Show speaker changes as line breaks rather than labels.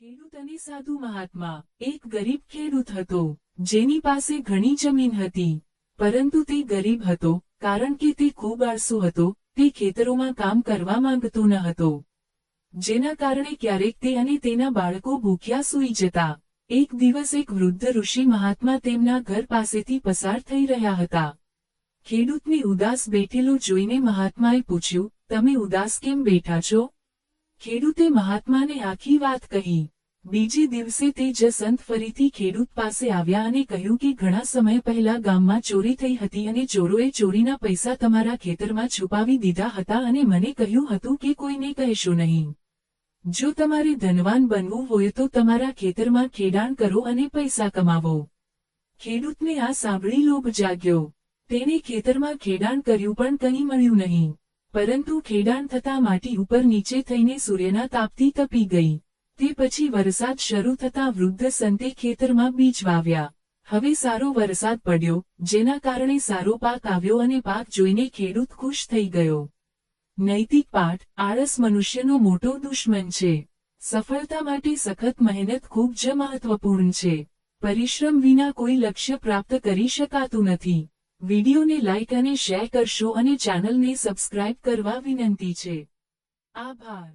ખેડૂત અને સાધુ મહાત્મા, એક ગરીબ ખેડૂત હતો, જેની પાસે ઘણી જમીન હતી. પરંતુ તે ગરીબ હતો, કારણ કે તે ખૂબ આળસુ હતો, તે ખેતરોમાં કામ કરવા માંગતો ન હતો. જેના કારણે ક્યારેક તે અને તેના બાળકો ભૂખ્યા સૂઈ જતા. એક દિવસ એક વૃદ્ધ ઋષિ મહાત્મા તેમના ઘર પાસેથી પસાર થઈ રહ્યા હતા. ખેડૂતને ઉદાસ બેઠેલો જોઈને મહાત્માએ પૂછ્યું, તમે ઉદાસ કેમ બેઠા છો? ખેડૂતે મહાત્માને આખી વાત કહી. બીજે દિવસે તે જ સંત ફરીથી ખેડૂત પાસે આવ્યા અને કહ્યું કે ઘણા સમય પહેલા ગામમાં ચોરી થઈ હતી અને ચોરોએ ચોરીના પૈસા તમારા ખેતરમાં છુપાવી દીધા હતા અને મને કહ્યું હતું કે કોઈને કહેશો નહીં. જો તમારે ધનવાન બનવું હોય તો તમારા ખેતરમાં ખેડાણ કરો અને પૈસા કમાવો. ખેડૂતને આ સાંભળી લોભ જાગ્યો. તેણે ખેતરમાં ખેડાણ કર્યું પણ કંઈ મળ્યું નહીં. પરંતુ ખેડાણ થતાં માટી ઉપર નીચે થઈને સૂર્યના તાપથી તપી ગઈ. તે પછી વરસાદ શરૂ થતાં વૃદ્ધ સંતે ખેતરમાં બીજ વાવ્યા. હવે સારો વરસાદ પડ્યો, જેના કારણે સારો પાક આવ્યો અને પાક જોઈને ખેડૂત ખુશ થઈ ગયો. નૈતિક પાઠ, આળસ મનુષ્યનો મોટો દુશ્મન છે. સફળતા માટે સખત મહેનત ખૂબ જ મહત્વપૂર્ણ છે. પરિશ્રમ વિના કોઈ લક્ષ્ય પ્રાપ્ત કરી શકાતું નથી. વિડિયોને લાઇક અને શેર કરશો અને ચેનલને સબસ્ક્રાઇબ કરવા વિનંતી છે. આભાર.